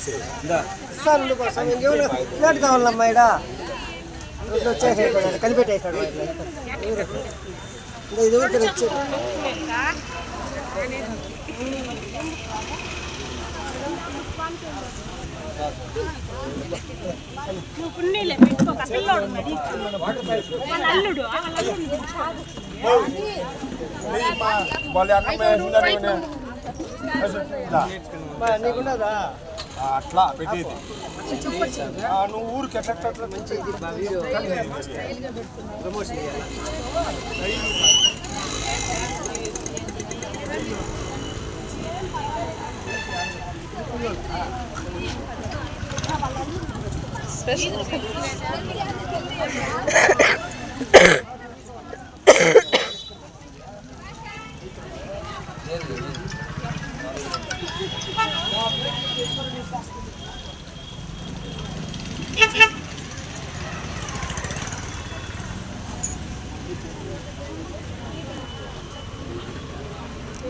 Plate తీసేయి sir ఉండు కోసం ఇంకేమైనా ప్లేట్ కావాలమ్మా ఇడ వచ్చేసాడు కలిపెట్టేసాడు ఇంకా ఇది ఊరికి వచ్చి నువ్వు పున్నీలే పెట్టుకోక పిల్లోడు మరి వాళ్ళ అల్లుడు వాళ్ళ అల్లుడు అట్లా పెట్టేది. నువ్వు ఊరికి ఎట్లా స్పెషల్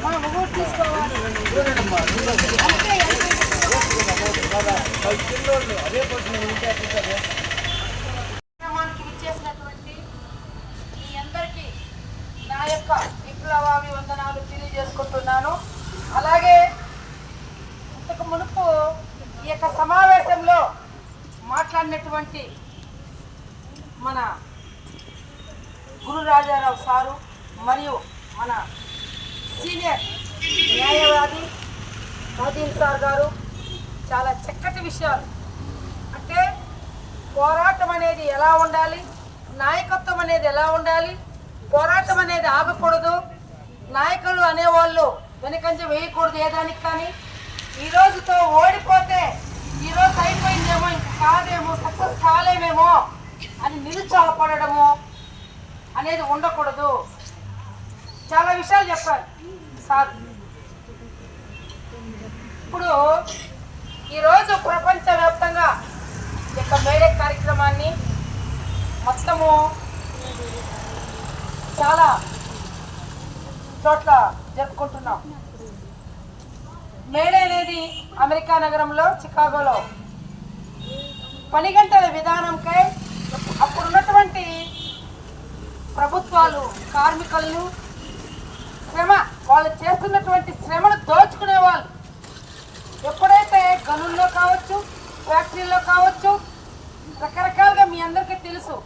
మంచి కార్యక్రమానికి విచ్చేసినటువంటి మీ అందరికీ నా యొక్క విప్లవాభివందనాలు తెలియజేసుకుంటున్నాను అలాగే ఇంతకు మునుపు ఈ యొక్క సమావేశంలో మాట్లాడినటువంటి మన గురు రాజారావు సారు మరియు మన సీనియర్ న్యాయవాది మోదీన్ సార్ గారు చాలా చక్కటి విషయాలు. అంటే పోరాటం అనేది ఎలా ఉండాలి? నాయకత్వం అనేది ఎలా ఉండాలి? పోరాటం అనేది ఆగకూడదు. నాయకులు అనేవాళ్ళు వెనకంజ వేయకూడదు ఏ దానికి కానీ. ఈ రోజుతో ఓడిపోతే ఈ రోజు అయిపోయిందేమో ఇంకా కాదేమో సక్సెస్ కాలేమేమో అని నిరుత్సాహపడము అనేది ఉండకూడదు. చాలా విషయాలు చెప్పారు సార్. ఇప్పుడు ఈరోజు ప్రపంచవ్యాప్తంగా యొక్క మేడే కార్యక్రమాన్ని మొత్తము చాలా చోట్ల జరుపుకుంటున్నాం. మేడే అనేది అమెరికా నగరంలో చికాగోలో. పని గంటల విధానంకై అప్పుడున్నటువంటి ప్రభుత్వాలు కార్మికులను శ్రమ వాళ్ళు చేస్తున్నటువంటి శ్రమను దోచుకునే వాళ్ళు ఎప్పుడైతే గనుల్లో కావచ్చు ఫ్యాక్టరీలో కావచ్చు రకరకాలుగా మీ అందరికీ తెలుసు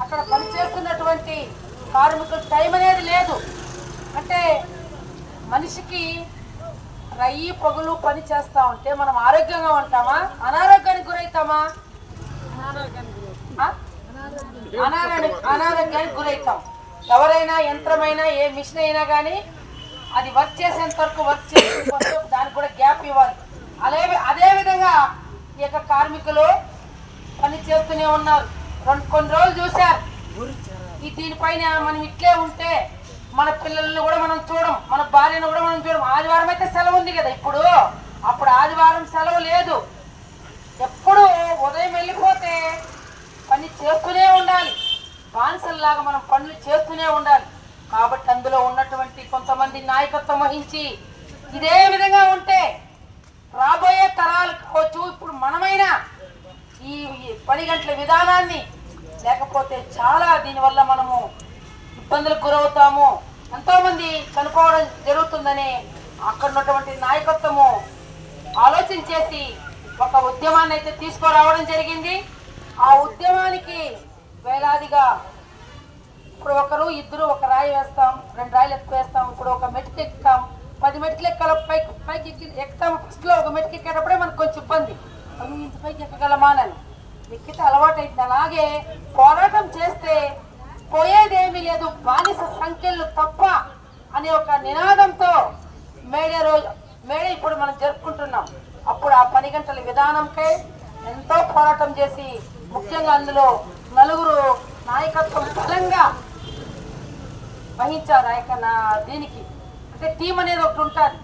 అక్కడ పనిచేస్తున్నటువంటి కార్మికుల టైం అనేది లేదు. అంటే మనిషికి రయ్యి పొగలు పని చేస్తా ఉంటే మనం ఆరోగ్యంగా ఉంటామా? అనారోగ్యానికి గురవుతామా అనారోగ్యానికి అనారోగ్యానికి గురవుతాం ఎవరైనా యంత్రమైనా ఏ మిషన్ అయినా కానీ అది వర్క్ చేసేంత వరకు వర్క్ చేసే దానికి కూడా గ్యాప్ ఇవ్వాలి. అదే అదే విధంగా ఈ యొక్క కార్మికులు పని చేస్తూనే ఉన్నారు. రెండు కొన్ని రోజులు చూశారు. ఈ దీనిపైన మనం ఇట్లే ఉంటే మన పిల్లల్ని కూడా మనం చూడం. మన భార్యను కూడా మనం చూడం. ఆదివారం అయితే సెలవు ఉంది కదా ఇప్పుడు. అప్పుడు ఆదివారం సెలవు లేదు. ఎప్పుడు ఉదయం వెళ్ళిపోతే పని చేస్తూనే ఉండాలి. బానిసల్లాగా మనం పనులు చేస్తూనే ఉండాలి. కాబట్టి అందులో ఉన్నటువంటి కొంతమంది నాయకత్వం వహించి ఇదే విధంగా ఉంటే రాబోయే తరాలు కావచ్చు ఇప్పుడు మనమైనా ఈ పది పని గంటల విధానాన్ని లేకపోతే చాలా దీనివల్ల మనము ఇబ్బందులకు గురవుతాము. ఎంతోమంది చనిపోవడం జరుగుతుందని అక్కడ ఉన్నటువంటి నాయకత్వము ఆలోచన చేసి ఒక ఉద్యమాన్ని అయితే తీసుకురావడం జరిగింది. ఆ ఉద్యమానికి వేలాదిగా ఇప్పుడు ఒకరు ఇద్దరు ఒక రాయి వేస్తాం రెండు రాయిలు ఎక్కువ వేస్తాం ఇప్పుడు ఒక మెట్టుకు ఎక్కుతాం. పది మెట్లు ఎక్కాల పైకి పైకి ఎక్కి ఎక్కుతాము ఫస్ట్లో ఒక మెట్కి ఎక్కేటప్పుడే మనకు కొంచెం ఇబ్బంది. అవి ఇంత పైకి ఎక్కగలమా? అని ఎక్కితే అలవాటు అయింది అలాగే పోరాటం చేస్తే పోయేదేమీ లేదు. బానిస సంఖ్యలు తప్ప అనే ఒక నినాదంతో మేడే రోజు మేడే ఇప్పుడు మనం జరుపుకుంటున్నాం. అప్పుడు ఆ పని గంటల విధానంకై ఎంతో పోరాటం చేసి ముఖ్యంగా అందులో నలుగురు నాయకత్వం బలంగా వహించారు ఆ యొక్క నా దీనికి. అంటే టీం అనేది ఒకటి ఉంటుంది.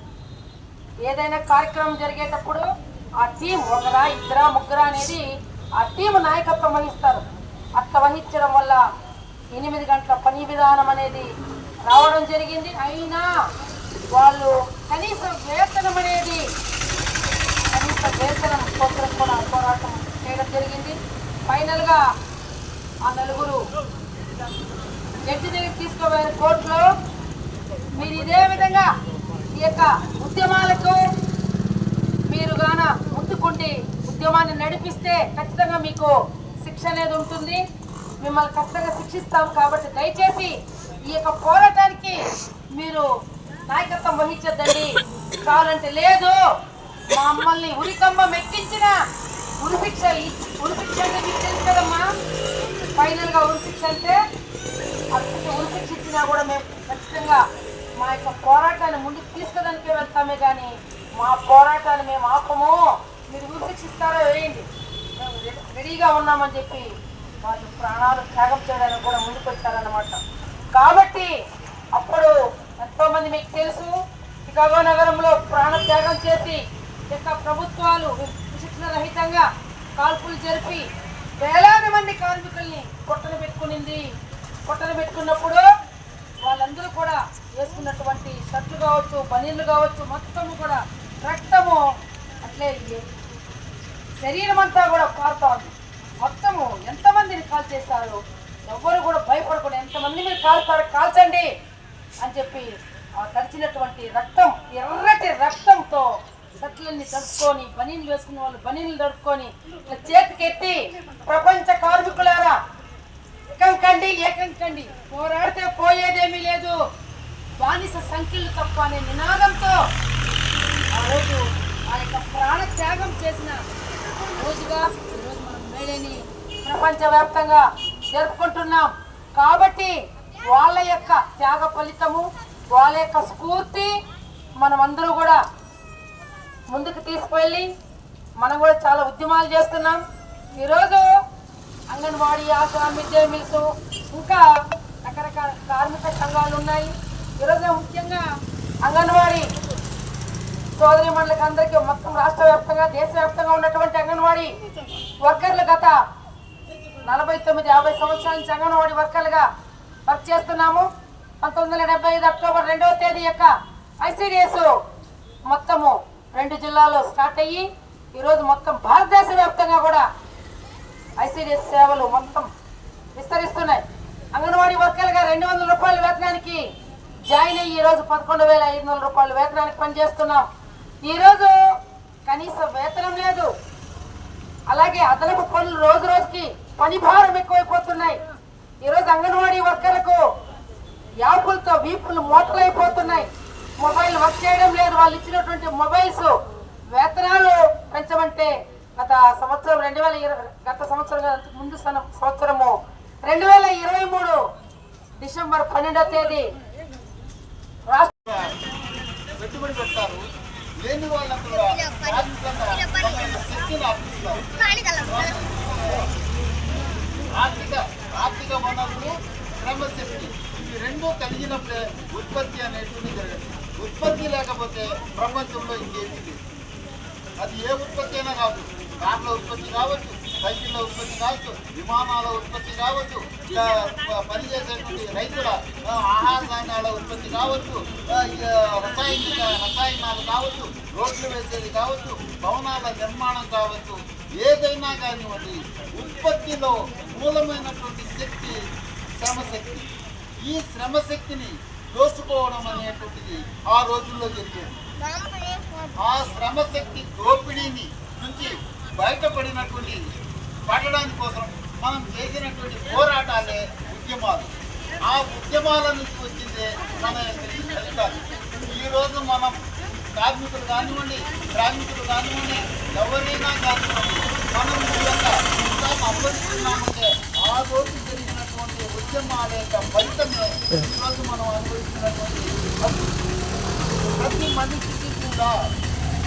ఏదైనా కార్యక్రమం జరిగేటప్పుడు ఆ టీం ఒకరా ఇద్దరా ముగ్గురా అనేది ఆ టీం నాయకత్వం వహిస్తారు. అట్లా వహించడం వల్ల ఎనిమిది గంటల పని విధానం అనేది రావడం జరిగింది. అయినా వాళ్ళు కనీస వేతనం అనేది కనీస వేతనం కోసం కూడా పోరాటం చేయడం జరిగింది. ఫైనల్గా ఆ నలుగురు జడ్జి దగ్గర తీసుకోబోయిన కోర్టులో. మీరు ఇదే విధంగా ఈ యొక్క ఉద్యమాలకు మీరు గాన ముందుకుండి ఉద్యమాన్ని నడిపిస్తే ఖచ్చితంగా మీకు శిక్ష అనేది ఉంటుంది. మిమ్మల్ని ఖచ్చితంగా శిక్షిస్తాం కాబట్టి దయచేసి ఈ యొక్క పోరాటానికి మీరు నాయకత్వం వహించద్దండి. కావాలంటే లేదు. మమ్మల్ని ఉరికమ్మ మెక్కించిన ఉరిశిక్ష ఉరిశిక్ష అంటే మీకు తెలుసు కదమ్మా. ఫైనల్గా ఉరిశిక్ష అంటే అప్పుడు ఇచ్చినా కూడా మేము ఖచ్చితంగా మా యొక్క పోరాటాన్ని ముందుకు తీసుకుదానికే వెళ్తామే కానీ మా పోరాటాన్ని మేము ఆపము. మీరు ఉరి వేయండి. మేము రెడీగా ఉన్నామని చెప్పి వాళ్ళు ప్రాణాలు త్యాగం చేయడానికి కూడా ముందుకు వచ్చారన్నమాట. కాబట్టి అప్పుడు ఎంతోమంది మీకు తెలుసు చికాగో నగరంలో ప్రాణ త్యాగం చేసి యొక్క ప్రభుత్వాలు విశిక్షణ రహితంగా కాల్పులు జరిపి వేలాది మంది కార్మికుల్ని కొట్టన పెట్టుకునింది. కొట్టన పెట్టుకున్నప్పుడు కావచ్చు పనీళ్ళు కావచ్చు మొత్తము కూడా రక్తము అట్లే శరీరం అంతా కూడా కారుతా ఉంది. మొత్తము ఎంతమందిని కాల్ చేశారు? ఎవ్వరు కూడా భయపడకుండా ఎంతమంది మీరు కాల్చారు కాల్చండి అని చెప్పి ఆ తడిచినటువంటి రక్తం ఎర్రటి రక్తంతో సట్లన్నీ తడుపుకొని బనీలు వేసుకున్న వాళ్ళు బనీలు తడుపుకొని ఇట్లా చేతికెత్తి ప్రపంచ కార్మికులారా ఏకం కండి ఏకం కండి. పోరాడితే పోయేదేమీ లేదు. బానిస సంఖ్యలు తప్ప అనే నినాదంతో ఆ రోజు ఆ యొక్క ప్రాణ త్యాగం చేసిన రోజుగా ఈరోజు మనం మేడేని ప్రపంచవ్యాప్తంగా జరుపుకుంటున్నాం. కాబట్టి వాళ్ళ యొక్క త్యాగ ఫలితము వాళ్ళ యొక్క స్ఫూర్తి మనమందరూ కూడా ముందుకు తీసుకువెళ్ళి మనం కూడా చాలా ఉద్యమాలు చేస్తున్నాం. ఈరోజు anganwadi ASHA mid day meals ఇంకా రకరకాల కార్మిక సంఘాలు ఉన్నాయి. ఈరోజు ముఖ్యంగా అంగన్వాడీ సోదరి మండలికి అందరికీ మొత్తం రాష్ట్ర వ్యాప్తంగా దేశవ్యాప్తంగా ఉన్నటువంటి అంగన్వాడీ వర్కర్లు గత నలభై తొమ్మిది యాభై సంవత్సరాల నుంచి అంగన్వాడీ వర్కర్లుగా వర్క్ చేస్తున్నాము. పంతొమ్మిది వందల డెబ్బై ఐదు అక్టోబర్ రెండవ తేదీ యొక్క ఐసిడిఎస్ మొత్తము రెండు జిల్లాలో స్టార్ట్ అయ్యి ఈరోజు మొత్తం భారతదేశ వ్యాప్తంగా కూడా ఐసిడిఎస్ సేవలు మొత్తం విస్తరిస్తున్నాయి. అంగన్వాడీ వర్కర్లుగా రెండు వందల రూపాయల వేతనానికి జాయిన్ అయ్యి ఈరోజు పదకొండు వేల ఐదు వందల రూపాయలు వేతనానికి పనిచేస్తున్నాం. ఈరోజు కనీస వేతనం లేదు. అలాగే అదనపు పనులు రోజు రోజుకి పని భారం ఎక్కువైపోతున్నాయి. ఈరోజు అంగన్వాడీ వర్కర్లకు యాపులతో వీపులు మూటలైపోతున్నాయి మొబైల్ వర్క్ చేయడం లేదు. వాళ్ళు ఇచ్చినటువంటి మొబైల్స్ వేతనాలు పెంచమంటే గత సంవత్సరం రెండు వేల ఇరవై గత సంవత్సరం ముందు సంవత్సరము రెండు వేల ఇరవై మూడు డిసెంబర్ పన్నెండో తేదీ పెట్టుబడి పెడతారు. లేని వాళ్ళకు ఆర్థిక ఆర్థిక వనరులు శ్రమశక్తి ఇవి రెండు కలిగినప్పుడే ఉత్పత్తి అనేటువంటి జరగదు. ఉత్పత్తి లేకపోతే ప్రపంచంలో ఇంకేమీ లేదు. అది ఏ ఉత్పత్తి అయినా కావచ్చు కార్ల ఉత్పత్తి కావచ్చు. సైకిళ్ళ ఉత్పత్తి కావచ్చు విమానాల ఉత్పత్తి కావచ్చు పనిచేసేటువంటి రైతుల ఆహార ధాన్యాల ఉత్పత్తి కావచ్చు ఇక రసాయనిక రసాయనాలు కావచ్చు రోడ్లు వేసేది కావచ్చు భవనాల నిర్మాణం కావచ్చు ఏదైనా కానివ్వండి ఉత్పత్తిలో మూలమైనటువంటి శక్తి శ్రమశక్తి. ఈ శ్రమశక్తిని దోచుకోవడం అనేటువంటిది ఆ రోజుల్లో జరిగేది. ఆ శ్రమశక్తి దోపిడీని నుంచి బయటపడినటువంటి పడడానికి కోసం మనం చేసినటువంటి పోరాటాలే ఉద్యమాలు. ఆ ఉద్యమాల నుంచి వచ్చిందే మన ఫలితాలు ఈరోజు మనం కార్మికులు కానివ్వండి కార్మికులు కానివ్వండి ఎవరైనా కానివ్వండి మనం నిజంగా యొక్క అనుభవిస్తున్నామంటే ఆ రోజు జరిగినటువంటి ఉద్యమాల యొక్క ఫలితమే ఈరోజు మనం అనుభవిస్తున్నటువంటి ప్రతి మనిషికి కూడా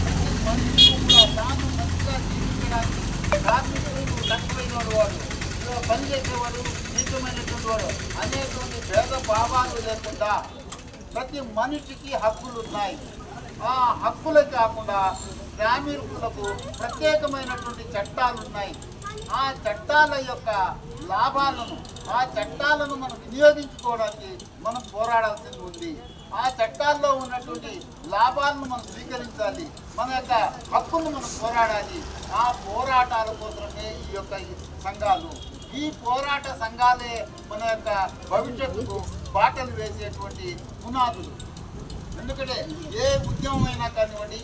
ప్రతి మనిషికి కూడా తాను మంచిగా జీవించడానికి కార్మికులు కష్టమైన వాడు పని చేసేవాడు నీచమైనటువంటి వాడు అనేటువంటి భేద భావాలు లేకుండా ప్రతి మనిషికి హక్కులు ఉన్నాయి ఆ హక్కులే కాకుండా గ్రామీణులకు ప్రత్యేకమైనటువంటి చట్టాలు ఉన్నాయి ఆ చట్టాల యొక్క లాభాలను ఆ చట్టాలను మనం వినియోగించుకోవడానికి మనం పోరాడాల్సింది ఉంది ఆ చట్టాల్లో ఉన్నటువంటి లాభాలను మనం స్వీకరించాలి మన యొక్క హక్కును మనం పోరాడాలి. ఆ పోరాటాల కోసమే ఈ యొక్క సంఘాలు. ఈ పోరాట సంఘాలే మన యొక్క భవిష్యత్తుకు బాటలు వేసేటువంటి పునాదులు. ఎందుకంటే ఏ ఉద్యమం అయినా కానివ్వండి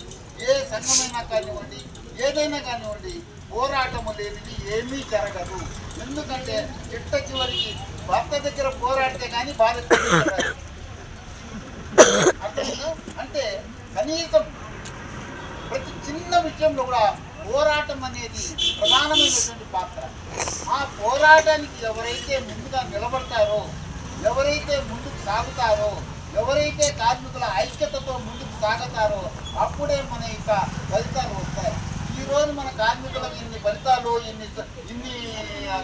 ఏ సంఘమైనా కానివ్వండి ఏదైనా కానివ్వండి పోరాటము లేనిది ఏమీ జరగదు. ఎందుకంటే చిట్ట చివరికి భర్త దగ్గర పోరాడితే కానీ భార్య అంటే కనీసం ప్రతి చిన్న విషయంలో కూడా పోరాటం అనేది ప్రధానమైనటువంటి పాత్ర. ఆ పోరాటానికి ఎవరైతే ముందుగా నిలబడతారో ఎవరైతే ముందుకు సాగుతారో ఎవరైతే కార్మికుల ఐక్యతతో ముందుకు సాగుతారో అప్పుడే మన యొక్క ఫలితాలు వస్తాయి. ఈ రోజు మన కార్మికులకు ఇన్ని ఫలితాలు ఇన్ని ఇన్ని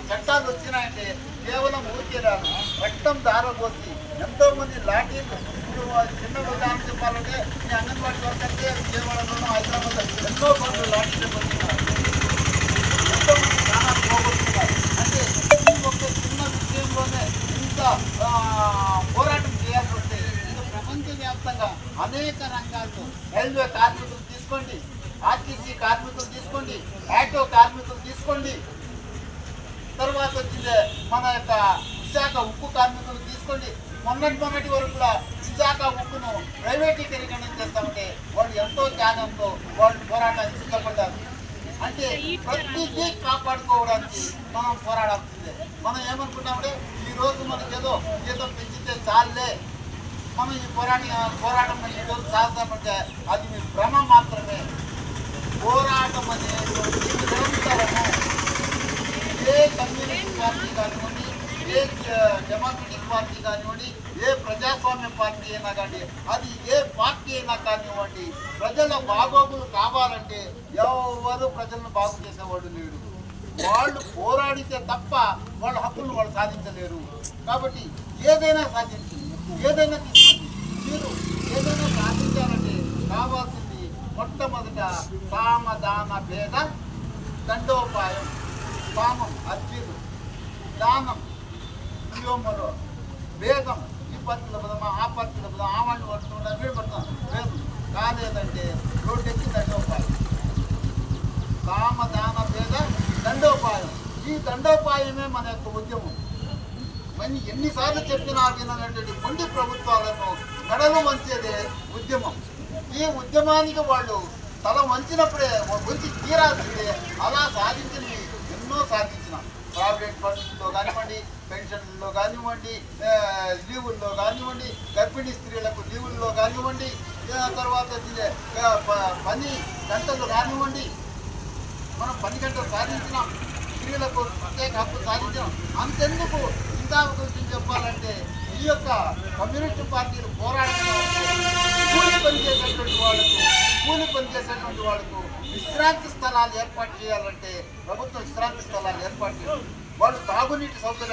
చట్టాలు వచ్చినాయంటే కేవలం ఊరికే రాదు రక్తం దారపోసి ఎంతో మంది లాఠీలు ఇప్పుడు చిన్న ఉదాహరణ చెప్పాలంటే ఈ అంగన్వాడీ వర్కర్సే విజయవాడలోనూ హైదరాబాద్ ఎంతో మంది లాఠీలు పడుతున్నారు ఎంతో మంది ప్రాణాలు పోగొట్టుకున్నారు. అంటే ఈ ఒక్క చిన్న విషయంలోనే ఇంత పోరాటం చేయాల్సి వస్తే ఇది ప్రపంచవ్యాప్తంగా అనేక రంగాల్లో రైల్వే కార్మికులు తీసుకోండి ఆర్టీసీ కార్మికులు తీసుకోండి ఆటో కార్మికులు తీసుకోండి. తర్వాత వచ్చింది మన యొక్క విశాఖ ఉక్కు కార్మికులు తీసుకోండి. మొన్నటి మొన్నటి వరకు కూడా విశాఖ ఉక్కును ప్రైవేటీకరణ చేస్తామంటే వాళ్ళు ఎంతో త్యాగంతో వాళ్ళు పోరాటానికి సిద్ధపడ్డారు. అంటే ప్రతిదీ కాపాడుకోవడానికి మనం పోరాడాల్సిందే మనం ఏమనుకుంటామంటే ఈరోజు రోజు మనకి ఏదో ఏదో పెంచితే చాలే మనం ఈ పోరాటం పోరాటం ఈరోజు సాధిస్తామంటే అది మీ భ్రమ మాత్రమే. పోరాటం అనేది నిరంతరము. ఏ కమ్యూనిస్ట్ పార్టీ కానివ్వండి ఏ డెమోక్రటిక్ పార్టీ కానివ్వండి ఏ ప్రజాస్వామ్య పార్టీ అయినా కానీ అది ఏ పార్టీ అయినా కానివ్వండి ప్రజల బాగోగులు కావాలంటే ఎవరు ప్రజలను బాగు చేసేవాడు లేడు. వాళ్ళు పోరాడితే తప్ప వాళ్ళ హక్కులు వాళ్ళు సాధించలేరు. కాబట్టి ఏదైనా సాధించి ఏదైనా తీసుకోండి. మీరు ఏదైనా సాధించాలంటే కావాల్సింది మొట్టమొదట సామదాన భేద దండోపాయం సామం అర్జును దానం. వ్యోమలో వేదం ఈ పత్రికల పదమా ఆ పత్రికల పదా ఆ వాళ్ళు పడుతుంటారు వీడు పడతాం వేగం కాదేదంటే రోడ్డు రోడ్డెక్కి దండోపాయం. కామ దాన భేద దండోపాయం. ఈ దండోపాయమే మన యొక్క ఉద్యమం. మరి ఎన్నిసార్లు చెప్పినా వినటువంటి మొండి ప్రభుత్వాలను మెడలు వంచేదే ఉద్యమం. ఈ ఉద్యమానికి వాళ్ళు తల వంచినప్పుడే గురించి తీరాల్సిందే. అలా సాధించినవి ఎన్నో సాధించిన. ప్రైవేట్ పరిస్థితుల్లో కానివ్వండి పెన్షన్లో కానివ్వండి లీవుల్లో కానివ్వండి గర్భిణీ స్త్రీలకు లీవుల్లో కానివ్వండి తర్వాత పని గంటలు కానివ్వండి. మనం పని గంటలు సాధించినాం. స్త్రీలకు ప్రత్యేక హక్కు సాధించినాం అంతెందుకు? ఇంకా గురించి చెప్పాలంటే ఈ యొక్క కమ్యూనిస్ట్ పార్టీలు పోరాడిన కూలి పనిచేసేటువంటి వాళ్ళకు కూలి పనిచేసేటువంటి వాళ్ళకు విశ్రాంతి స్థలాలు ఏర్పాటు చేయాలంటే ప్రభుత్వం విశ్రాంతి స్థలాలు ఏర్పాటు చేయాలి. వాళ్ళు తాగునీటి సౌకర్యం